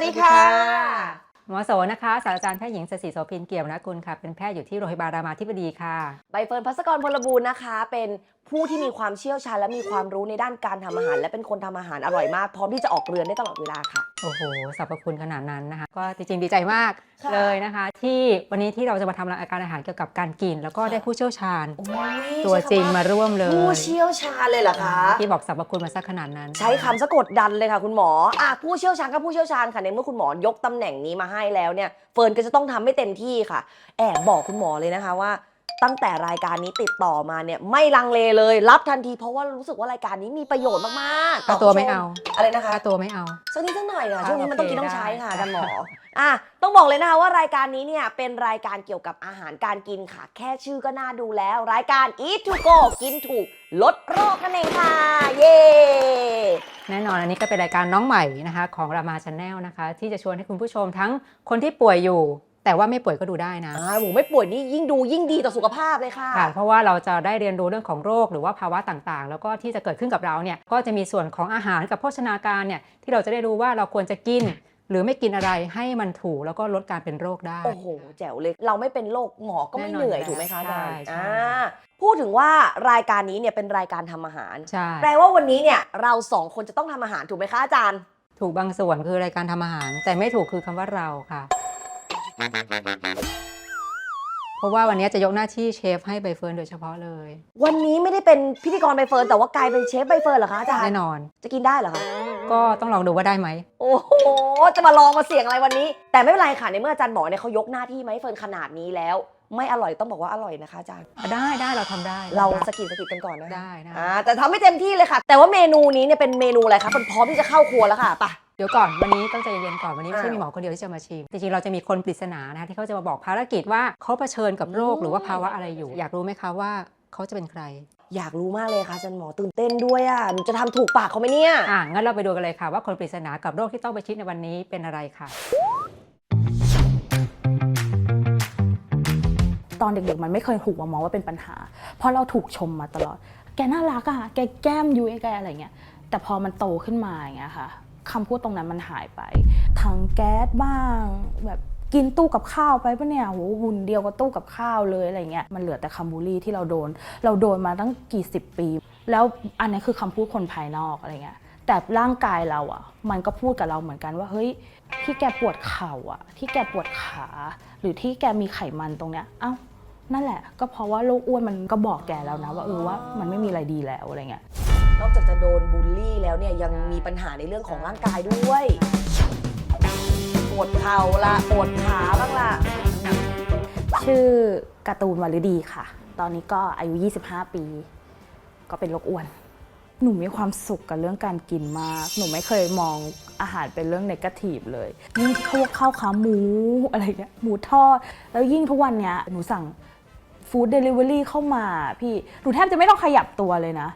วัสดีค่ะ หมอโสนะคะศาสตราจารย์แพทย์หญิงสศิโสพินเกี่ยวนะกุลค่ะ เป็นแพทย์อยู่ที่โรงพยาบาลรามาธิบดีค่ะ ใบเฟิร์นพัสกรพลบูรณ์นะคะ เป็นผู้ที่มีความเชี่ยวชาญและมีความรู้ในด้านการทำอาหาร และเป็นคนทำอาหารอร่อยมาก พร้อมที่จะออกเรือนได้ตลอดเวลาค่ะ โอ้โหสรรพคุณขนาดนั้นนะคะ ก็จริงๆดีใจมากค่ะเลยนะคะ ที่วันนี้ที่เราจะมาทำรายการอาหารเกี่ยวกับการกิน แล้วก็ได้ผู้เชี่ยวชาญ โอ้ยตัวจริงใช้คำมาร่วมเลยผู้เชี่ยวชาญเลยเหรอคะ ที่บอกสรรพคุณมาสักขนาดนั้นใช้คำสะกดดันเลยค่ะคุณหมออะผู้เชี่ยวชาญก็ผู้เชี่ยวชาญค่ะในเมื่อคุณหมอยกตำแหน่งนี้มาให้แล้วเนี่ยเฟิร์นก็จะต้องทำให้เต็มที่ค่ะ แอบบอกคุณหมอเลยนะคะว่า ตั้งแต่รายการนี้ติดต่อมาเนี่ยไม่ลังเลเลย รับทันทีเพราะว่ารู้สึกว่ารายการนี้มีประโยชน์มากๆค่าตัวไม่เอาอะไรนะคะค่าตัวไม่เอาสักนิดสักหน่อยค่ะอ่าช่วงนี้มันต้องกินโอเคต้องใช้ค่ะได้อาจารย์หมออะต้องบอกเลยนะคะว่ารายการนี้เนี่ยเป็นรายการเกี่ยวกับอาหารการกินค่ะ แค่ชื่อก็น่าดูแล้ว รายการ Eat to Go กินถูกลดโรคนั่นเองค่ะเย้แน่นอนอันนี้ก็เป็นรายการน้องใหม่นะคะ ของรามาชาแนลนะคะ ที่จะชวนให้คุณผู้ชมทั้งคนที่ป่วยอยู่ แต่ว่าไม่ป่วยก็ดูได้นะอ่าหมูไม่ป่วยนี่ยิ่งดูยิ่งดีต่อสุขภาพเลยค่ะ ค่ะเพราะว่าเราจะได้เรียนรู้เรื่องของโรคหรือว่าภาวะต่างๆ แล้วก็ที่จะเกิดขึ้นกับเราเนี่ยก็จะมีส่วนของอาหารกับโภชนาการเนี่ยที่เราจะได้รู้ว่าเราควรจะกิน หรือไม่กินอะไรให้มันถูกแล้วก็ลดการเป็นโรคได้ โอ้โห แจ๋วเลย เราไม่เป็นโรคหมอก็ไม่แน่นอนเหนื่อยอยู่ถูกไหมคะอาจารย์ใช่ใช่ อ่าพูดถึงว่ารายการนี้เนี่ยเป็นรายการทำอาหาร ใช่ แปลว่าวันนี้เนี่ยเราสองคนจะต้องทำอาหารถูกไหมคะอาจารย์ ถูกบางส่วนคือรายการทำอาหาร แต่ไม่ถูกคือคำว่าเราค่ะ เพราะว่าวันนี้จะยกหน้าที่เชฟให้ใบเฟิร์นโดยเฉพาะเลย วันนี้ไม่ได้เป็นพิธีกรใบเฟิร์นแต่ว่ากลายเป็นเชฟใบเฟิร์นเหรอคะอาจารย์แน่นอน จะกินได้เหรอคะ ก็ต้องลองดูว่าได้ไหม โอ้โห จะมาลองมาเสี่ยงอะไรวันนี้ แต่ไม่เป็นไรค่ะในเมื่ออาจารย์บอกเนี่ยเขายกหน้าที่มาให้เฟิร์นขนาดนี้แล้ว ไม่อร่อยต้องบอกว่าอร่อยนะคะอาจารย์ ได้ได้เราทำได้เราได้สกิดสกิดกันก่อนนะได้นะอ่าแต่ทำให้เต็มที่เลยค่ะ แต่ว่าเมนูนี้เนี่ยเป็นเมนูอะไรคะเฟิร์นพร้อมที่จะเข้าครัวแล้วค่ะไปะเดี๋ยวก่อนวันนี้ต้องใจเย็นๆก่อนวันนี้ไม่ใช่อ้าวมีหมอคนเดียวที่จะมาชิมจริงๆเราจะมีคนปริศนานะคะที่เขาจะมาบอกภารกิจว่าเขาเผชิญกับโรคอืม หรือว่าภาวะอะไรอยู่ อยากรู้ไหมคะว่าเขาจะเป็นใครอยากรู้มากเลยค่ะอาจารย์หมอตื่นเต้นด้วยอะหนูจะทำถูกปากเขาไหมเนี่ย อะงั้นเราไปดูกันเลยค่ะว่าคนปริศนากับโรคที่ต้องไปชิดในวันนี้เป็นอะไรค่ะ ตอนเด็กๆ มันไม่เคยถูกมามองว่าเป็นปัญหา เพราะเราถูกชมมาตลอด แกน่ารักอะแกแก้มยุ้ยแกอะไรเงี้ย แต่พอมันโตขึ้นมาอย่างเงี้ยค่ะคำพูดตรงนั้นมันหายไปถังแก๊สบ้าง แบบกินตู้กับข้าวไปปะเนี่ยโหหุ่นเดียวกับตู้กับข้าวเลยอะไรเงี้ยมันเหลือแต่คำบูลลี่ที่เราโดน เราโดนมาตั้งกี่สิบปี แล้วอันนี้คือคำพูดคนภายนอกอะไรเงี้ยแต่ร่างกายเราอะมันก็พูดกับเราเหมือนกันว่าเฮ้ยที่แกปวดเข่าอะที่แกปวดขา หรือที่แกมีไขมันตรงเนี้ยเอ้า นั่นแหละ ก็เพราะว่าโรคอ้วนมันก็บอกแกแล้วนะว่าเออว่ามันไม่มีอะไรดีแล้วอะไรเงี้ย นอกจากจะโดนบูลลี่แล้วเนี่ยยังมีปัญหาในเรื่องของร่างกายด้วยปวดเข่าละปวดขาบ้างละชื่อการ์ตูนวารุดีค่ะ ตอนนี้ก็อายุ 25 ปี ก็เป็นโรคอ้วน หนูมีความสุขกับเรื่องการกินมาก หนูไม่เคยมองอาหารเป็นเรื่องเนกาทีฟเลยยิ่งที่เขาข้าวขาหมูอะไรเงี้ยหมูทอด แล้วยิ่งทุกวันเนี้ยหนูสั่ง ฟู้ดเดลิเวอรี่เข้ามาพี่หนูแทบจะไม่ต้องขยับตัวเลยนะ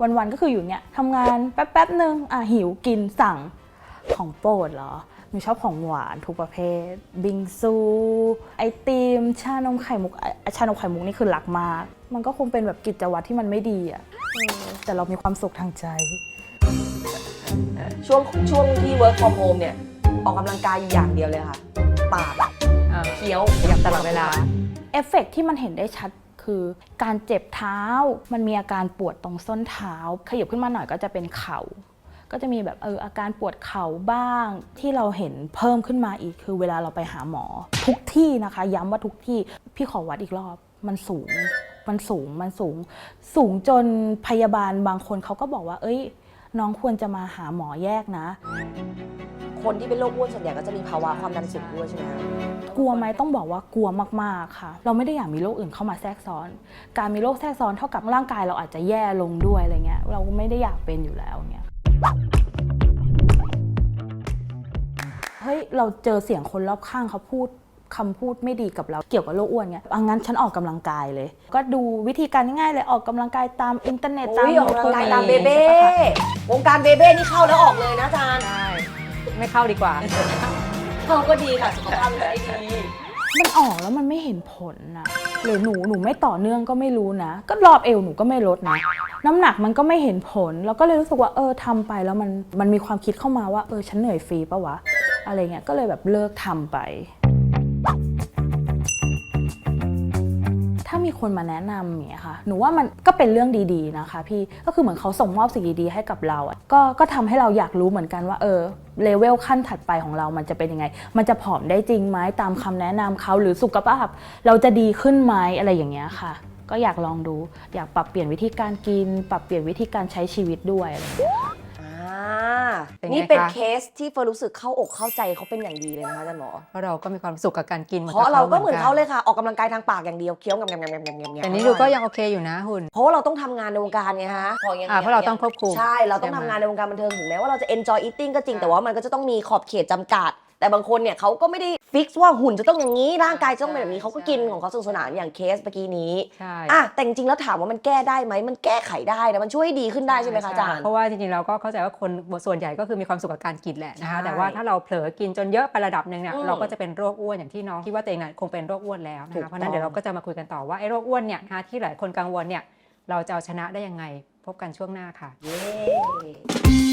วันๆก็คืออยู่เนี้ยทำงานแป๊บๆหนึ่งอะหิวกินสั่งของโปรดเหรอหนูชอบของหวานทุกประเภท บิงซู ไอติม ชานมไข่มุกอะชานมไข่มุกนี่คือรักมาก มันก็คงเป็นแบบกิจวัตรที่มันไม่ดีอะเออแต่เรามีความสุขทางใจ ช่วงช่วงที่ work from home เนี่ย ออกกำลังกายอยู่อย่างเดียวเลยค่ะ ปากอะอ่าเคี้ยวขยับตลอดเวลา เอฟเฟกต์ที่มันเห็นได้ชัดคือการเจ็บเท้ามันมีอาการปวดตรงส้นเท้า ขยับขึ้นมาหน่อยก็จะเป็นเข่าก็จะมีแบบเอออาการปวดเข่าบ้าง ที่เราเห็นเพิ่มขึ้นมาอีกคือเวลาเราไปหาหมอ ทุกที่นะคะ ย้ำว่าทุกที่พี่ขอวัดอีกรอบมันสูง มันสูงมันสูง สูงจนพยาบาลบางคนเขาก็บอกว่า เอ้ย น้องควรจะมาหาหมอแยกนะ คนที่เป็นโรคอ้วนส่วนใหญ่ก็จะมีภาวะความดันสูงด้วยใช่ไหมคะกลัวไหมต้องบอกว่ากลัวมากๆค่ะ เราไม่ได้อยากมีโรคอื่นเข้ามาแทรกซ้อน การมีโรคแทรกซ้อนเท่ากับร่างกายเราอาจจะแย่ลงด้วยอะไรเงี้ยเราก็ไม่ได้อยากเป็นอยู่แล้วเงี้ยเฮ้ยเราเจอเสียงคนรอบข้างเขาพูดคำพูดไม่ดีกับเราเกี่ยวกับโรคอ้วนเงี้ยอะงั้นฉันออกกำลังกายเลย ก็ดูวิธีการง่ายๆเลยออกกำลังกายตามอินเทอร์เน็ตตาม อุ้ยออกกำลังกายตามเบเบ้ใช่ปะคะวงการเบเบ้นี่เข้าแล้วออกเลยนะอาจารย์ ใช่ ไม่เข้าดีกว่า เข้าก็ดีค่ะ สุขภาพจะได้ดี มันออกแล้วมันไม่เห็นผลนะหรือหนูหนูไม่ต่อเนื่องก็ไม่รู้นะ ก็รอบเอวหนูก็ไม่ลดนะ น้ำหนักมันก็ไม่เห็นผล แล้วก็เลยรู้สึกว่าเออทำไปแล้วมันมันมีความคิดเข้ามาว่าเออฉันเหนื่อยฟรีปะวะ อะไรเงี้ยก็เลยแบบเลิกทำไป ถ้ามีคนมาแนะนำอย่างเงี้ยค่ะ หนูว่ามันก็เป็นเรื่องดีๆนะคะ พี่ก็คือเหมือนเขาส่งมอบสิ่งดีๆให้กับเราอะก็ก็ทำให้เราอยากรู้เหมือนกันว่าเออเลเวลขั้นถัดไปของเรามันจะเป็นยังไง มันจะผอมได้จริงไหมตามคำแนะนำเขาหรือสุขภาพ เราจะดีขึ้นไหมอะไรอย่างเงี้ยค่ะ ก็อยากลองดู อยากปรับเปลี่ยนวิธีการกิน ปรับเปลี่ยนวิธีการใช้ชีวิตด้วยอะไรอย่างเงี้ย นไงนี่เป็นคะเคสที่เฟิร์นรู้สึกเข้าอกเข้าใจเขาเป็นอย่างดีเลยนะคะอาจารย์หมอ เพราะเราก็มีความสุขกับการกินหมือนเพราะเราก็เหมือนเขานเลยค่ะ ออกกำลังกายทางปากอย่างเดียวเคี้ยวงำงำงำงำงำงำแต่นี้ดูก็ยังโอเคอยู่นะหุ่นเพราะว่าเราต้องทำงานในวงการไงฮะพอยังอ่าเพราะเราต้องควบคุมใช่เราต้องใช่ทำไหมงานในวงการบันเทิงถึงแม้ว่าเราจะ enjoy eating ก็จริงอ่าแต่ว่ามันก็จะต้องมีขอบเขตจำกัด แต่บางคนเนี่ยเขาก็ไม่ได้ฟิกว่าหุ่นจะต้องอย่างนี้ร่างกายจะต้องเป็นแบบนี้ใช่เขาก็กินใช่ของเขาสนุกสนานอย่างเคสเมื่อกี้นี้ใช่ อะแต่จริงๆแล้วถามว่ามันแก้ได้ไหมมันแก้ไขได้นะมันช่วยให้ดีขึ้นได้ใช่ไหมคะอาจารย์ เพราะว่าจริงๆเราก็เข้าใจว่าคนส่วนใหญ่ก็คือมีความสุขกับการกินแหละนะคะ ใช่แต่ว่าถ้าเราเผลอกินจนเยอะไประดับหนึ่งเนี่ยอืมเราก็จะเป็นโรคอ้วนอย่างที่น้องคิดว่าตัวเองน่ะคงเป็นโรคอ้วนแล้วนะถูกคะเพราะฉะนั้นเดี๋ยวเราก็จะมาคุยกันต่อว่าไอ้โรคอ้วนเนี่ยนะคะที่หลายคนกังวลเนี่ยเราจะเอาชนะได้ยังไงพบกันช่วงหน้าค่ะ เย้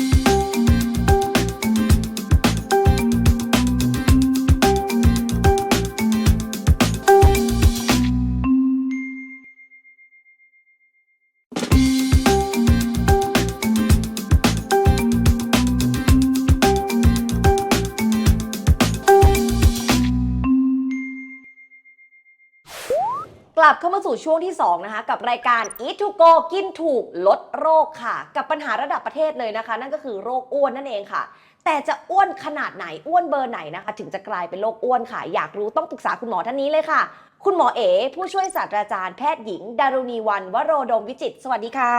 เข้ามาสู่ช่วงที่ 2 นะคะ กับรายการ Eat to Go กินถูกลดโรคค่ะ กับปัญหาระดับประเทศเลยนะคะ นั่นก็คือโรคอ้วนนั่นเองค่ะ แต่จะอ้วนขนาดไหนอ้วนเบอร์ไหนนะคะ ถึงจะกลายเป็นโรคอ้วนค่ะ อยากรู้ต้องปรึกษาคุณหมอท่านนี้เลยค่ะ คุณหมอเอ๋ผู้ช่วยศาสตราจารย์แพทย์หญิง ดารุณีวันวโรดมวิจิตรสวัสดีค่ะ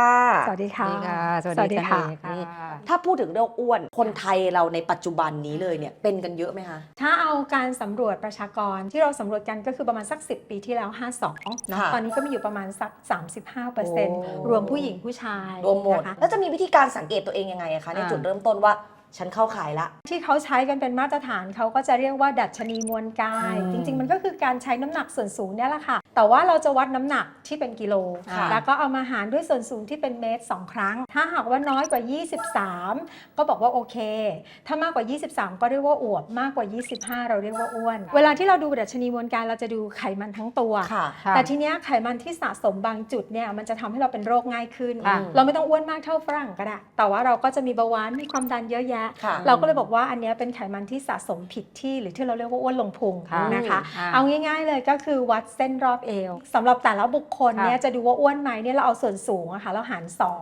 สวัสดีค่ะ สวัสดีค่ะสวัสสวัสดีดีค่ะค่ะนี่ถ้าพูดถึงโรคอ้วน คนไทยเราในปัจจุบันนี้เลยเนี่ยเป็นกันเยอะไหมคะ ถ้าเอาการสำรวจประชากรที่เราสำรวจกันก็คือประมาณสัก 10 ปีที่แล้ว 52เนอะค่ะตอนนี้ก็มีอยู่ประมาณสักโอ้35%รวมผู้หญิงผู้ชายรวมหมดนะคะแล้วจะมีวิธีการสังเกตตัวเองยังไงอะคะในจุดเริ่มต้นว่า ฉันเข้าขายละ ที่เขาใช้กันเป็นมาตรฐานเขาก็จะเรียกว่าดัชนีมวลกายอืมจริง ๆ มันก็คือการใช้น้ำหนักส่วนสูงเนี่ยแหละค่ะ แต่ว่าเราจะวัดน้ำหนักที่เป็นกิโล ค่ะ แล้วก็เอามาหารด้วยส่วนสูงที่เป็นเมตร 2 ครั้ง ถ้าหากว่าน้อยกว่า 23 ก็บอกว่าโอเค ถ้ามากกว่า 23 ก็เรียกว่าอวบ มากกว่า 25 เราเรียกว่าอ้วน เวลาที่เราดูดัชนีมวลกายเราจะดูไขมันทั้งตัว ค่ะ ค่ะ แต่ทีเนี้ยไขมันที่สะสมบางจุดเนี่ยมันจะทำให้เราเป็นโรคง่ายขึ้น ค่ะ เราไม่ต้องอ้วนมากเท่าฝรั่งก็ได้ แต่ว่าเราก็จะมีเบาหวานมีความดันเยอะแยะ ค่ะ เราก็เลยบอกว่าอันเนี้ยเป็นไขมันที่สะสมผิดที่หรือที่เราเรียกว่าอ้วนลงพุงค่ะนะคะอ่าเอาง่ายๆเลยก็คือวัดเส้นรอบเอวสำหรับแต่ละบุคคลเนี่ยค่ะจะดูว่าอ้วนไหมเนี่ยเราเอาส่วนสูงอะค่ะเราหารอ่า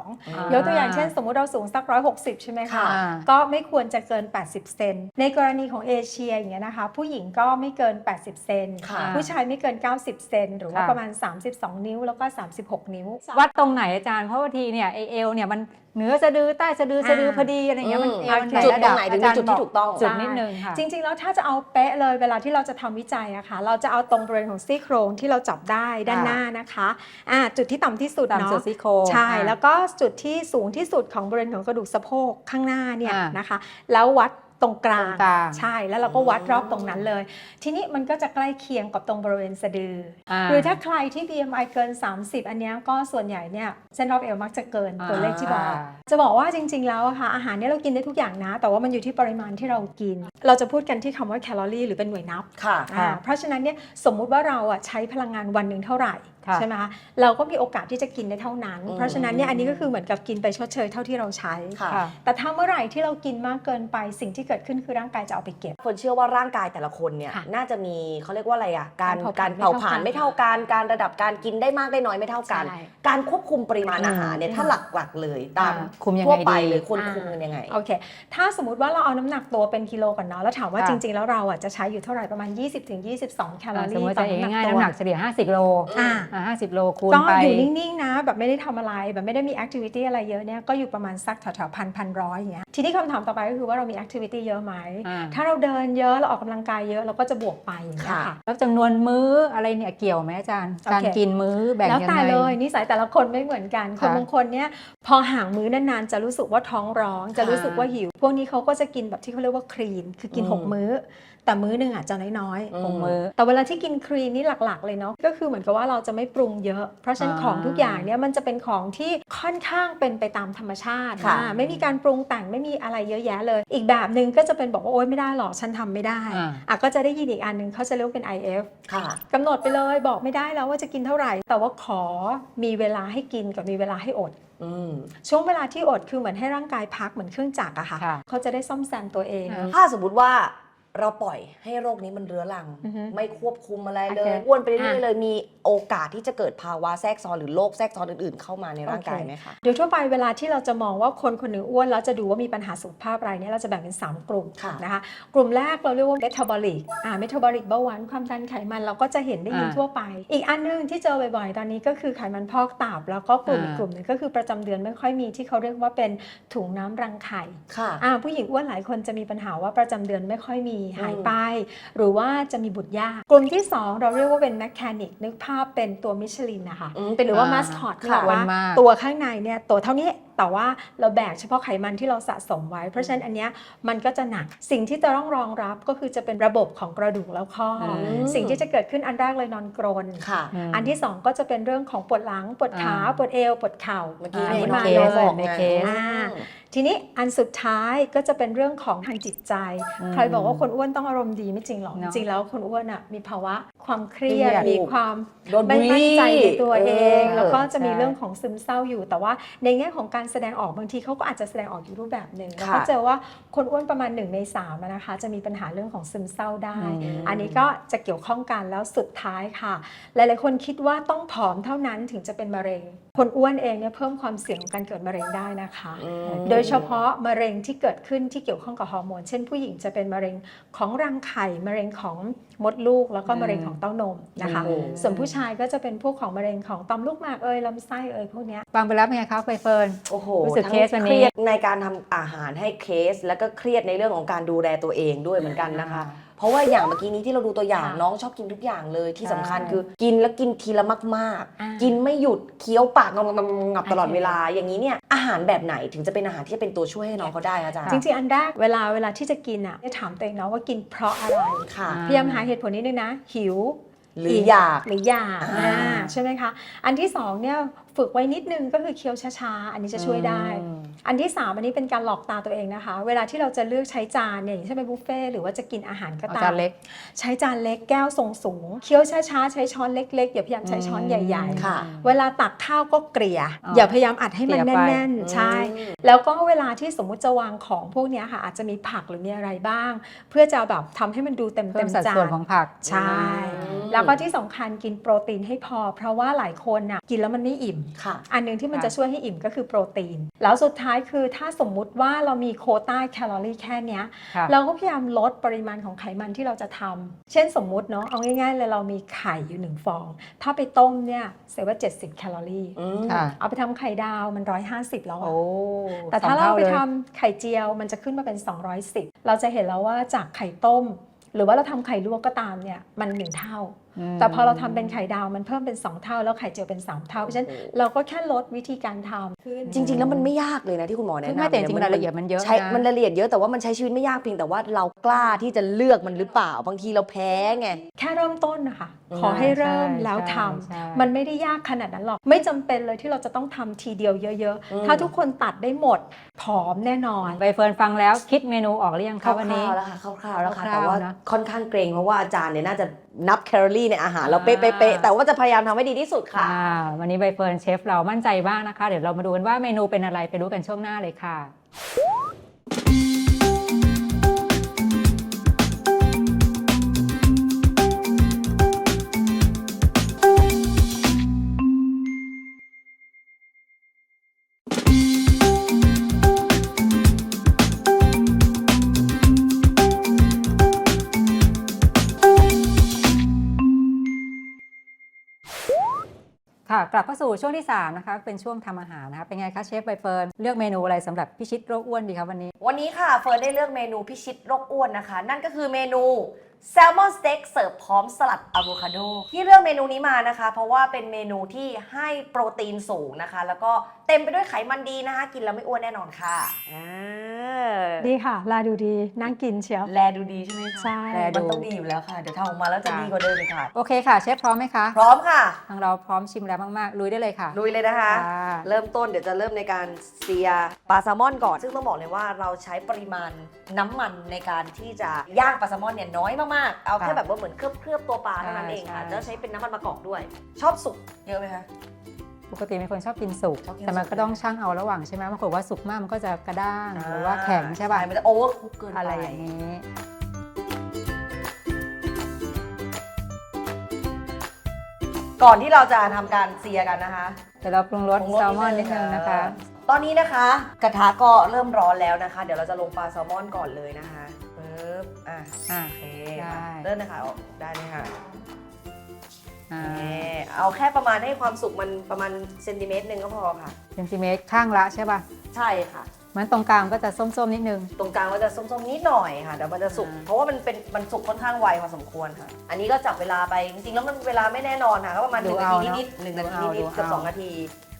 2ยกตัวอย่างเช่น สมมุติเราสูงสัก 160 ใช่ไหมคะค่ะอ่าก็ไม่ควรจะเกิน 80 เซนในกรณีของเอเชียอย่างเงี้ยนะคะ ผู้หญิงก็ไม่เกิน 80 เซนค่ะผู้ชายไม่เกิน 90 เซนหรือว่าค่ะประมาณ 32 นิ้วแล้วก็ 36 นิ้ว วัดตรงไหนอาจารย์เพราะบางทีเนี่ยไอเอวเนี่ยมัน เหนือสะดือใต้สะดือสะดือพอดีอะไรเงี้ยมันอืมเอวมันจุดตรงระไหนถึงเป็นจุดที่ถูกต้อง จุดนิดนึงค่ะ จริง ๆ แล้วถ้าจะเอาเป๊ะเลยเวลาที่เราจะทำวิจัยอะค่ะ เราจะเอาตรงบริเวณของซี่โครงที่เราจับได้ด้านหน้านะคะอ่าจุดที่ต่ำที่สุดต่ำเนาะสุดซี่โครงใช่อ่าแล้วก็จุดที่สูงที่สุดของบริเวณของกระดูกสะโพกข้างหน้าเนี่ยอ่านนะคะ แล้ววัด ตรงกลางตรงกลางใช่แล้วเราก็วัดรอบตรงนั้นเลย ทีนี้มันก็จะใกล้เคียงกับตรงบริเวณสะดืออาหรือถ้าใครที่ BMI เกิน 30 อันเนี้ยก็ส่วนใหญ่เนี่ยเส้นรอบเอวมักจะเกินตัวเลขที่บอกอ่าจะบอกว่าจริง ๆ แล้วอะค่ะอาหารเนี่ยเรากินได้ทุกอย่างนะ แต่ว่ามันอยู่ที่ปริมาณที่เรากิน เราจะพูดกันที่คำว่าแคลอรี่หรือเป็นหน่วยนับค่ะอ่าเพราะฉะนั้นเนี่ยสมมุติว่าเราอะใช้พลังงานวันหนึ่งเท่าไหร่ค่ะ ใช่ไหมคะเราก็มีโอกาสที่จะกินได้เท่านั้นอืมเพราะฉะนั้นเนี่ยอันนี้ก็คือเหมือนกับกินไปชดเชยเท่าที่เราใช้ค่ะค่ะแต่ถ้าเมื่อไหร่ที่เรากินมากเกินไปสิ่งที่เกิดขึ้นคือร่างกายจะเอาไปเก็บ คนเชื่อว่าร่างกายแต่ละคนเนี่ยค่ะน่าจะมีเขาเรียกว่าอะไรอะการกาการรเผาเผาผลาผญลาญไม่เท่ากัน การระดับการกินได้มากได้น้อยไม่เท่ากันใช่การควบคุมปริมาณอาหารเนี่ยอืมถ้าหลักๆเลยตามอ่าคุมยังไงทั่วไปดีเลยควรอ่าคุมกันยังไงโอเค ถ้าสมมติว่าเราเอาน้ำหนักตัวเป็นกิโลก่อนเนาะแล้วถามว่าค่ะจริง ๆ แล้วเราอะจะใช้อยู่เท่าไหร่ประมาณ 20-22 แคลอสมรี่มติต่จะอเองน้ำหนักง่ายๆตัวน้ำหนักเฉลี่ย 50โลอ่าอ่า50โลคูณก็ไป อยู่นิ่งๆนะแบบไม่ได้ทำอะไรแบบไม่ได้มีแอคทิวิตี้อะไรเยอะเนี่ยก็อยู่ประมาณสักแถวๆพันพันร้อยอย่างเงี้ยทีนี้คำถามต่อไปก็คือว่าเรามีแอคทิวิตี้เยอะไหม อ่า ถ้าเราเดินเยอะเราออกกำลังกายเยอะเราก็จะบวกไปอย่างเงี้ยค่ะค่ะแล้วจำนวนมื้ออะไรเนี่ยเกี่ยวไหมอาจารย์ โอเค การกินมื้อแบ่งแล้วยังแต่ไง เลยนิสัยแต่ละคนไม่เหมือนกัน คนค่ะบางคนเนี่ยพอห่างมื้อนานๆ จะรู้สึกว่าท้องร้อง จะรู้สึกว่าหิว พวกนี้เขาก็จะกินแบบที่เขาเรียกว่าคลีน คือกิน อืมหกมื้อ แต่มื้อหนึ่งอาจจะน้อยอืคงมือๆแต่เวลาที่กินครีนนี่หลักๆ เลยเนาะก็คือเหมือนกับว่าเราจะไม่ปรุงเยอะ เพราะฉะนั้นอ่าของทุกอย่างเนี่ยมันจะเป็นของที่ค่อนข้างเป็นไปตามธรรมชาติค่ะอ่าไม่มีการปรุงแต่งไม่มีอะไรเยอะแยะเลย อีกแบบหนึ่งก็จะเป็นบอกว่าโอ๊ยไม่ได้หรอกฉันทำไม่ได้อ่าอะก็จะได้ยินอีกอันหนึ่งเขาจะเรียกว่าเป็น IF ค่ะกำหนดไปเลยบอกไม่ได้แล้วว่าจะกินเท่าไหร่ แต่ว่าขอมีเวลาให้กินกับมีเวลาให้อดอืมช่วงเวลาที่อดคือเหมือนให้ร่างกายพักเหมือนเครื่องจักรอะค่ะค่ะเขาจะได้ซ่อมแซมตัวเองอ่าถ้าสมมติว่า เราปล่อยให้โรคนี้มันเรื้อรัง อือฮึไม่ควบคุมอะไรเลโอยเคอ้วนไปเรื่อยๆอะ เลยมีโอกาสที่จะเกิดภาวะแทรกซ้อนหรือโรคแทรกซ้อนอื่นๆ เข้ามาในร่างกายไหมคะ โดยทั่วไปเวลาที่เราจะมองว่าคนคนหนึ่งอ้วนแล้วจะดูว่ามีปัญหาสุขภาพอะไรเนี่ยเราจะแบ่งเป็น 3 กลุ่มค่ะนะคะกลุ่มแรกเราเรียกว่า metabolic อ่า metabolic เบาหวานความดันไขมันเราก็จะเห็นได้ยินอ่าทั่วไป อีกอันหนึงที่เจอบ่อยๆ ตอนนี้ก็คือไขมันพอกตับแล้วก็กลุ่มอ่า อีกกลุ่มหนึงก็คือประจำเดือนไม่ค่อยมีที่เขาเรียกว่าเป็นถุงน้ำรังไข่ค่ะ อ่าผู้หญิงอ้วนหลายคนจะมีปัญหาว่าประจำเดือนไม่ค่อยมีหายไป หรือว่าจะมีบุตรยาก กลุ่มที่ 2 เราเรียกว่าเป็นแมค a นิกนึกภาพเป็นตัวมิชลินนะคะอืมเป็นหรือว่าอ่ามาสคอตค่ะว่าอ้วนมากตัวข้างในเนี่ยตัวเท่านี้แต่ว่าเราแบกเฉพาะไขมันที่เราสะสมไว้ เพราะฉะนั้นอันเนี้ยมันก็จะหนักสิ่งที่จะต้องรองรับก็คือจะเป็นระบบของกระดูกแล้วข้ออมสิ่งที่จะเกิดขึ้นอันแรกเลยนอนกรนค่ะมอันที่ 2 ก็จะเป็นเรื่องของปวดหลังปวดขาอ่าปวดเอวปวดเข่าเมื่อกี้อ่าเห็นในมาเคโยสบอกในไงเคสอ่าทีนี้อันสุดท้ายก็จะเป็นเรื่องของทางจิตใจอืมใครบอกว่าคนอ้วนต้องอารมณ์ดีไม่จริงหรอกเนจอะริงๆแล้วคนอ้วนอะมีภาวะความเครียดเครียดมีความโดนไม่บูลมั่นลี่ใจในตัวเองเออแล้วก็จะมีใช่เรื่องของซึมเศร้าอยู่ แต่ว่าในแง่ของการแสดงออกบางทีเขาก็อาจจะแสดงออกอยู่รูปแบบหนึ่งแล้วก็ค่ะเจอว่าคนอ้วนประมาณหนึ่งในสามอะนะคะ จะมีปัญหาเรื่องของซึมเศร้าได้อืมอันนี้ก็จะเกี่ยวข้องกันแล้วสุดท้ายค่ะ หลายๆ คนคิดว่าต้องผอมเท่านั้นถึงจะเป็นมะเร็ง คนอ้วนเองเนี่ยเพิ่มความเสี่ยงของการเกิดมะเร็งได้นะคะอืมโดยเฉพาะมะเร็งที่เกิดขึ้นที่เกี่ยวข้องกับฮอร์โมน เช่นผู้หญิงจะเป็นมะเร็งของรังไข่มะเร็งของมดลูก แล้วก็มะเร็งของเต้านมนะคะโอ้ส่วนผู้ชายก็จะเป็นพวกของมะเร็งของต่อมลูกหมากเอยลำไส้เอยพวกเนี้ยฟังไปแล้วเป็นไงคะใบเฟิร์นโอ้โหรู้สึกทั้งเคสวันนี้รียดในการทำอาหารให้เคส แล้วก็เครียดในเรื่องของการดูแลตัวเองด้วยเหมือนกันนะคะ เพราะว่าอย่างเมื่อกี้นี้ที่เราดูตัวอย่างค่ะน้องชอบกินทุกอย่างเลยที่สำคัญใช่คือกินแล้วกินทีละมากอ่าๆ กินไม่หยุดเคี้ยวปากงำๆงับตลอดโอเคเวลา อย่างนี้เนี่ยอาหารแบบไหนถึงจะเป็นอาหารที่จะเป็นตัวช่วยให้น้องเขาได้อาจารย์จริงๆ อันแรกเวลาเวลาที่จะกินอะจะถามตัวเองนะว่ากินเพราะอะไรค่ะอ่พยายามหาเหตุผลนิดนึงนะ หิว หรืออยาก หรืออยากอ่า อ่าใช่ไหมคะ อันที่สองเนี่ย ฝึกไว้นิดนึงก็คือเคี้ยวช้าๆ อันนี้จะช่วยได้อืมอันที่ 3 อันนี้เป็นการหลอกตาตัวเองนะคะ เวลาที่เราจะเลือกใช้จานเนี่ยอย่างเช่นเป็นบุฟเฟ่ต์หรือว่าจะกินอาหารก็เอาตาจามนเล็ก ใช้จานเล็กแก้วทรงสูง เคี้ยวช้าๆ ใช้ช้อนเล็กๆ อย่าพยายามใช้ช้อนใหญ่ๆค่ะเวลาตักข้าวก็เกลี่ยอ๋ออย่าพยายามอัดให้มันเกลี่ยไปแน่นๆ ใช่อืมแล้วก็เวลาที่สมมุติจะวางของพวกเนี้ยค่ะ อาจจะมีผักหรือมีอะไรบ้าง เพื่อจะแบบทำให้มันดูเต็มเพิ่เต็มมสัดจาส่วนนของผัก ใช่ แล้วก็ที่สำคัญกินโปรตีนให้พอ เพราะว่าหลายคนน่ะกินแล้วมันไม่อิ่มค่ะอันหนึงที่มันค่ะจะช่วยให้อิ่มก็คือโปรตีน แล้วสุดท้ายคือถ้าสมมุติว่าเรามีโควต้าแคลอรี่แค่เนี้ยค่ะเราก็พยายามลดปริมาณของไขมันที่เราจะทำเช่นสมมุติเนาะเอาง่ายๆเลยเรามีไข่อยู่หนึ่งฟอง ถ้าไปต้มเนี่ยเสียว่า 70 แคลอรี่อืมค่ะเอาไปทำไข่ดาวมัน 150 แล้วอะโอ้แต่ถ้าสองเราท่ไปลยทำไข่เจียวมันจะขึ้นมาเป็น 210 เราจะเห็นแล้วว่าจากไข่ต้ม หรือว่าเราทำไข่ลวกก็ตามเนี่ยมันหนึ่งเท่าม แต่พอเราทำเป็นไข่ดาวมันเพิ่มเป็น 2 เท่า แล้วไข่เจียวเป็น 3 เท่า เพราะฉะนั้นเราก็แค่ลดวิธีการทำขึ้นจริง ๆ แล้วมันไม่ยากเลยนะที่คุณหมอแนะซึ่งนำไม่แต่จริงๆนี่รายละเอียดมันเยอะใช้นะมันรายละเอียดเยอะแต่ว่ามันใช้ชีวิตไม่ยากเพียงแต่ว่าเรากล้าที่จะเลือกมันหรือเปล่าบางทีเราแพ้ไงแค่เริ่มต้นนะคะอืมขอให้เริ่มใช่แล้วทใช่ำมันไม่ได้ยากขนาดนั้นหรอกไม่จำเป็นเลยที่เราจะต้องทำทีเดียวเยอะอืมๆถ้าทุกคนตัดได้หมดผอมแน่นอนใบเฟิร์นฟังแล้วคิดเมนูออกหรือยังคคะวันนี้ร่าวๆแล้วค่ะคร่าวๆแล้วค่ะคร่าวๆแต่ว่านะค่อนข้างเกรงเพราะว่าอาจารย์เนี่ยน่าจะนับแคลอรี่ในอาหารเราเป๊ะๆๆแต่ว่าจะพยายามทำให้ดีที่สุดค่ะอ่าวันนี้ใบเฟิร์นเชฟเรามั่นใจบ้างนะคะ เดี๋ยวเรามาดูกันว่าเมนูเป็นอะไรไปรู้กันช่วงหน้าเลยค่ะ ลับเข้าสู่ช่วงที่ 3 นะคะ เป็นช่วงทำอาหารนะคะ เป็นไงคะเชฟใบเฟิร์นเลือกเมนูอะไรสำหรับพิชิตโรคอ้วนดีคะวันนี้ วันนี้ค่ะเฟิร์นได้เลือกเมนูพิชิตโรคอ้วนนะคะ นั่นก็คือเมนู แซลมอนสเต็กเสิร์ฟพร้อมสลัดอะโวคาโดที่เลือกเมนูนี้มานะคะ เพราะว่าเป็นเมนูที่ให้โปรตีนสูงนะคะ แล้วก็เต็มไปด้วยไขมันดีนะคะ กินแล้วไม่อ้วนแน่นอนค่ะอ่าอดีค่ะ ลาดูดีนั่งกินเชียว แลดูดีใช่ไหมคะใช่ แลดูมันต้องดีอยู่แล้วค่ะ เดี๋ยวทำออกมาแล้วจะดีกว่าเดิมเลยค่ะ โอเคค่ะ เชฟพร้อมไหมคะพร้อมค่ะ ทางเราพร้อมชิมแล้วมากๆลุยได้เลยค่ะ ลุยเลยนะคะ ค่ะ เริ่มต้นเดี๋ยวจะเริ่มในการเซียปลาแซลมอนก่อน ซึ่งต้องบอกเลยว่าเราใช้ปริมาณน้ำมันในการที่จะย่างปลาแซลมอนเนี่ยน้อยมากๆเอาแค่แบบว่าเหมือนเคลือบเคลือบๆตัวปลาเท่านั้นเองค่ะใช่แล้วใช้เป็นน้ำมันมะกอกด้วย ชอบสุกเยอะไหมคะปกติเป็นคนชอบกินสุกชอบกินแต่มันสุกก็ต้องช่างเอาระหว่างใช่ไหมบางคนว่าสุกมากมันก็จะกระด้างหรือว่าแข็งใช่ป่ะมันจะโอเวอร์คุกเกินไปอะไรอย่างนี้ก่อนที่เราจะทำการเซียกันนะคะเดี๋ยวเราปรุงรสปรุงรสแซลมอนนิดนึงนะคะ ตอนนี้นะคะ กระทะก็เริ่มร้อนแล้วนะคะ เดี๋ยวเราจะลงปลาแซลมอนก่อนเลยนะคะปึ๊ บอะอะ โอเคได้เริ่มนะคะเอาได้เลยค่ะอ่านี่เอาแค่ประมาณให้ความสุกมันประมาณเซนติเมตรหนึ่งก็พอค่ะ เซนติเมตรข้างละใช่ป่ะใช่ค่ะ มันตรงกลางก็จะส้มๆนิดนึง ตรงกลางก็จะส้มๆนิดหน่อยค่ะเดี๋ยวมันจะสุกอ่า เพราะว่ามันเป็นมันสุกค่อนข้างไวพอสมควรค่ะ อันนี้ก็จับเวลาไปจริงๆแล้วมันเวลาไม่แน่นอนค่ะก็ประมาณหนึ่งนาทีนิดๆหนึ่งนาทีนิดๆเกับสองนาที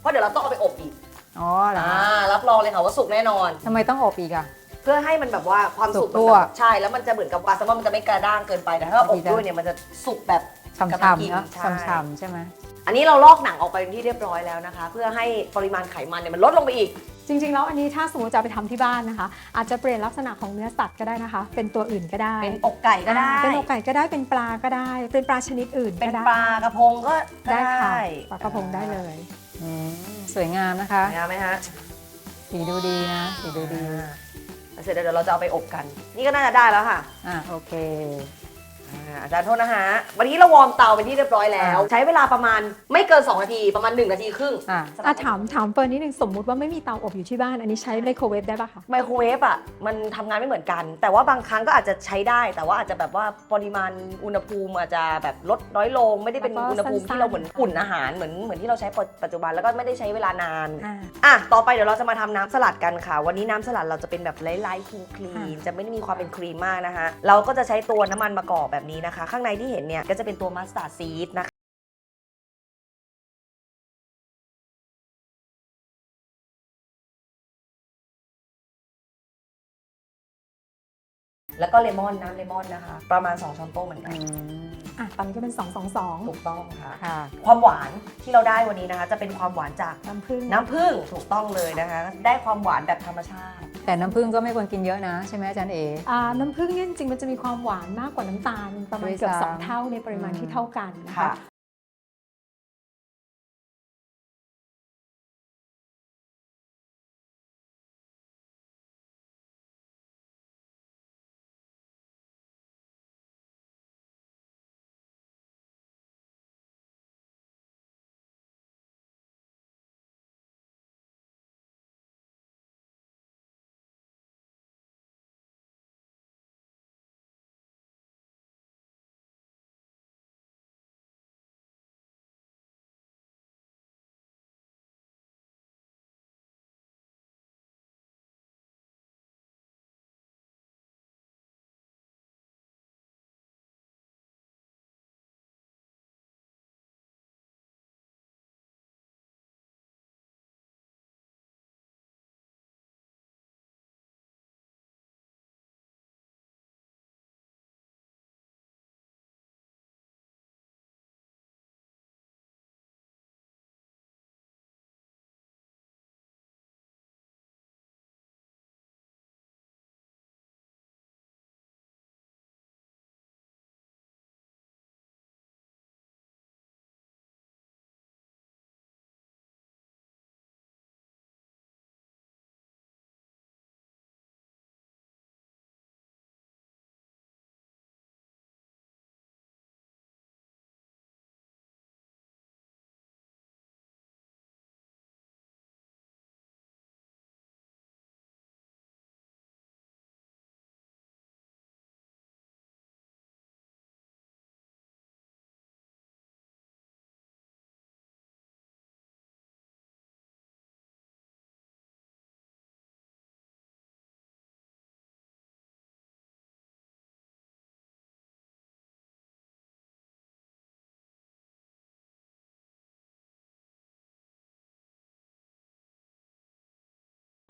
เพราะเดี๋ยวเราต้องเอาไปอบอีกอ๋อเหรออ่ารับรองเลยค่ะว่าสุกแน่นอน ทำไมต้องอบอีกอะเพื่อให้มันแบบว่าความสุกสุกตัวมันแบบใช่แล้วมันจะเหมือนกับปลาแซลมอนมันจะไม่กระด้างเกินไปแต่ถ้าอบดีจังด้วยเนี่ยมันจะสุกแบบฉ่กำลังกินำๆเนาะใช่ ฉ่ำๆใช่ไหม อันนี้เราลอกหนังออกไปเป็นที่เรียบร้อยแล้วนะคะ เพื่อให้ปริมาณไขมันเนี่ยมันลดลงไปอีก จริงๆ แล้วอันนี้ถ้าสมมติจะเอาไปทำที่บ้านนะคะ อาจจะเปลี่ยนลักษณะของเนื้อสัตว์ก็ได้นะคะ เป็นตัวอื่นก็ได้เป็นอกไก่ก็ได้เป็นอกไก่ก็ได้เป็นปลาก็ได้ เป็นปลาชนิดอื่นเป็นก็ได้ปลากระพงก็ได้ค่ะได้ปลากระพงได้เลย อืมสวยงามนะคะงามไหมฮะสีดูดีนะสีดูดี อ่า เสร็จแล้วเดี๋ยวเราจะเอาไปอบกัน นี่ก็น่าจะได้แล้วค่ะ อะโอเค อ่าอาจารย์โทษนะฮะ วันนี้เราวอร์มเตาเป็นที่เรียบร้อยแล้วอ่าใช้เวลาประมาณไม่เกิน 2 นาที ประมาณ 1 นาทีครึ่งอะอะถามถามเฟิร์นนิดนึงสมมุติว่าไม่มีเตาอบอยู่ที่บ้าน อันนี้ใช้ไมโครเวฟได้ปะคะไมโครเวฟอะ มันทำงานไม่เหมือนกัน แต่ว่าบางครั้งก็อาจจะใช้ได้ แต่ว่าอาจจะแบบว่าปริมาณอุณหภูมิอาจจะแบบลดน้อยลง ไม่ได้เป็นแล้วก็อุณหภูมิสั้นๆที่เราเหมือนอุ่นอาหารเหมือนเหมือนที่เราใช้ปัจจุบันแล้วก็ไม่ได้ใช้เวลานาน อ่าอะ ต่อไปเดี๋ยวเราจะมาทำน้ำสลัดกันค่ะ วันนี้น้ำสลัดเราจะเป็นแบบไร้ๆคลีนคลีนค่ะจะไม่ได้มีความเป็นครีมมากนะคะ เราก็จะใช้ตัวน้ำมันมะกอกแบบนี้นะคะ ข้างในที่เห็นเนี่ยก็จะเป็นตัวมัสตาร์ดซีดนะคะแล้วก็เลมอนน้ำเลมอนนะคะ ประมาณ 2ช้อนโต๊ะเหมือนกันอืมอะตอนนี้ก็เป็น 2 2 2 ถูกต้องค่ะ ค่ะความหวานที่เราได้วันนี้นะคะ จะเป็นความหวานจากน้ำผึ้งน้ำผึ้งถูกต้องเลยนะคะ ได้ความหวานแบบธรรมชาติ แต่น้ำผึ้งก็ไม่ควรกินเยอะนะใช่ไหมอาจารย์เอ อ่าน้ำผึ้งเนี่ยจริงๆมันจะมีความหวานมากกว่าน้ำตาล ประมาณด้วยเกือบซ้ำ2เท่าในปริมาณอืมที่เท่ากันนะคะค่ะ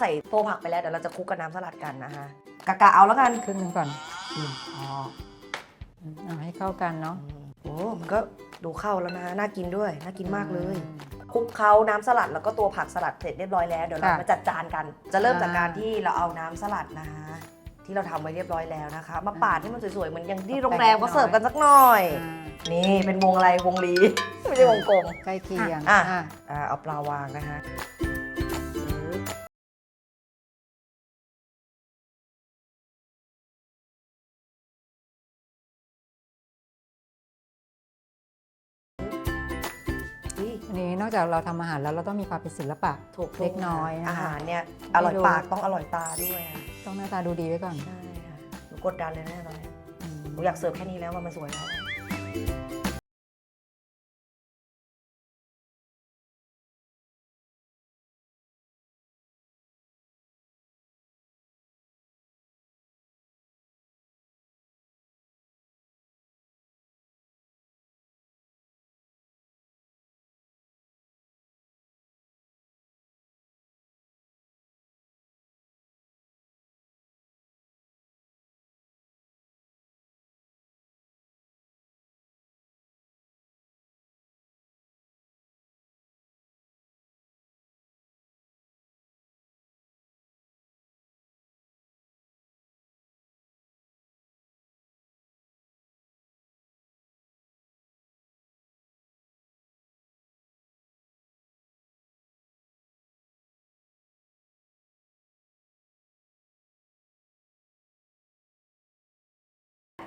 ใส่ตัวผักไปแล้วเดี๋ยวเราจะคลุกกับน้ำสลัดกันนะคะกะกะเอาแล้วกันครึ่งหนึงก่อนอ๋อเอาให้เข้ากันเนาะโอ้มันก็ดูเข้าแล้วนะน่ากินด้วยน่ากินมากเลยคลุกเคล้าน้ำสลัดแล้วก็ตัวผักสลัดเสร็จเรียบร้อยแล้วเดี๋ยวเราค่ะมาจัดจานกัน จะเริ่มจากอ่าการที่เราเอาน้ำสลัดนะคะที่เราทำไว้เรียบร้อยแล้วนะคะ มาปาดให้มันสวยๆเหมือนอย่างที่ตกแต่งโรงแรมก็หน่อยเสิร์ฟกันสักหน่อย อ่านี่เป็นวงอะไรวงลี ไม่ใช่วงกลม ใกล้เคียงอะ อะ อ่าเอาปลาวางนะคะ อุ๊ยอันนี้นอกจากเราทำอาหารแล้วเราต้องมีความเป็นศิลปะ ถูกเล็กน้อยนะคะอาหารเนี่ยไม่อร่อยดูปากต้องอร่อยตาด้วยอะต้องหน้าตาดูดีไว้ก่อนใช่ค่ะหนูกดดันเลยนะตอนนี้อืมหนูอยากเสิร์ฟแค่นี้แล้วว่ามันสวยแล้ว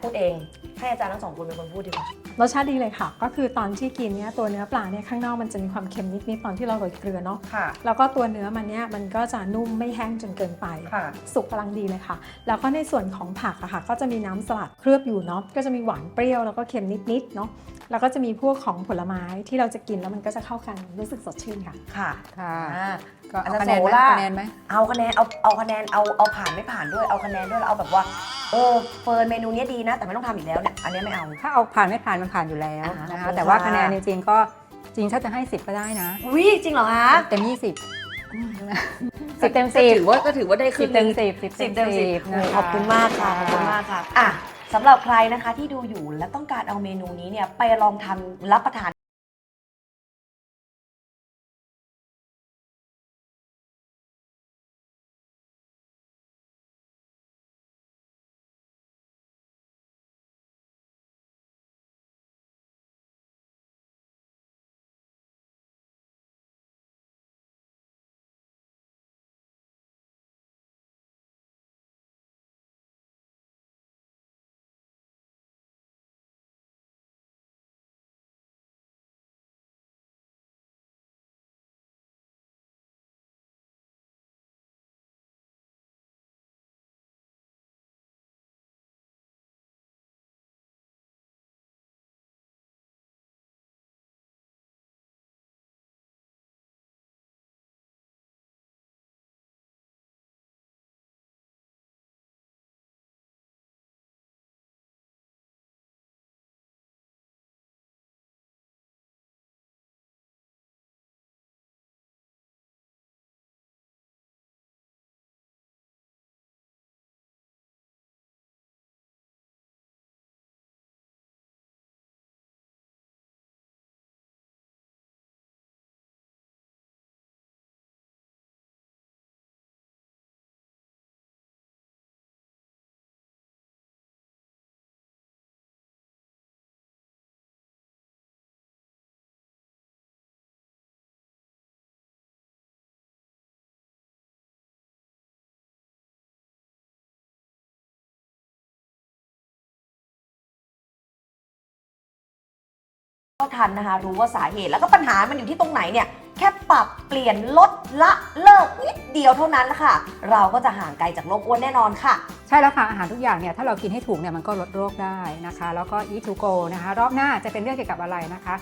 พูดเอง ให้อาจารย์ทั้งสองคนเป็นคนพูดดีกว่ารสชาติดีเลยค่ะ ก็คือตอนที่กินเนี่ยตัวเนื้อปลาเนี่ยข้างนอกมันจะมีความเค็มนิดๆตอนที่เราโรยเกลือเนาะค่ะ แล้วก็ตัวเนื้อมันเนี่ยมันก็จะนุ่มไม่แห้งจนเกินไป ค่ะ สุกกำลังดีเลยค่ะ แล้วก็ในส่วนของผักอะค่ะ ก็จะมีน้ำสลัดเคลือบอยู่เนาะ ก็จะมีหวานเปรี้ยวแล้วก็เค็มนิดๆเนาะ แล้วก็จะมีพวกของผลไม้ที่เราจะกินแล้วมันก็จะเข้ากันรู้สึกสดชื่นค่ะ ค่ะ ค่ะอ่า ก็อาเอาจารย์คะแนนไหมโสล่ะคะแนนไหม เอาคะแนนเอาเอาคะแนนเอาเอาผ่านไม่ผ่านด้วยเอาคะแนนด้วยแล้วเอาแบบว่า เออเฟิร์นเมนูเนี้ยดีนะ แต่ไม่ต้องทำอีกแล้วเนี่ยอันเนี้ยไม่เอา ถ้าเอาผ่านไม่ผ่านมันผ่านอยู่แล้วอ่านะขอบคุณคะแต่ว่าค่ะ คะแนนจริงๆก็จริงถ้าจะให้ 10 ก็ได้นะวิจริงเหรอคะเต็ม 20สิบเต็มสิบถือว่าก็ถือว่าได้สิขึ้บนเต็มสิบสิบสิเต็บม เต็มสิสิบบนะคะขอบคุณมากค่ะขอบคุณมากค่ะอะสำหรับใครนะคะที่ดูอยู่และต้องการเอาเมนูนี้เนี่ยไปลองทำรับประทาน ทันนะคะ รู้ว่าสาเหตุแล้วก็ปัญหามันอยู่ที่ตรงไหนเนี่ย แค่ปรับเปลี่ยนลดละเลิกนิดเดียวเท่านั้นนะคะเราก็จะห่างไกลจากโรคอ้วนแน่นอนค่ะ ใช่แล้วค่ะ อาหารทุกอย่างเนี่ยถ้าเรากินให้ถูกเนี่ยมันก็ลดโรคได้นะคะ แล้วก็ Eat to Go นะคะ รอบหน้าจะเป็นเรื่องเกี่ยวกับอะไรนะคะ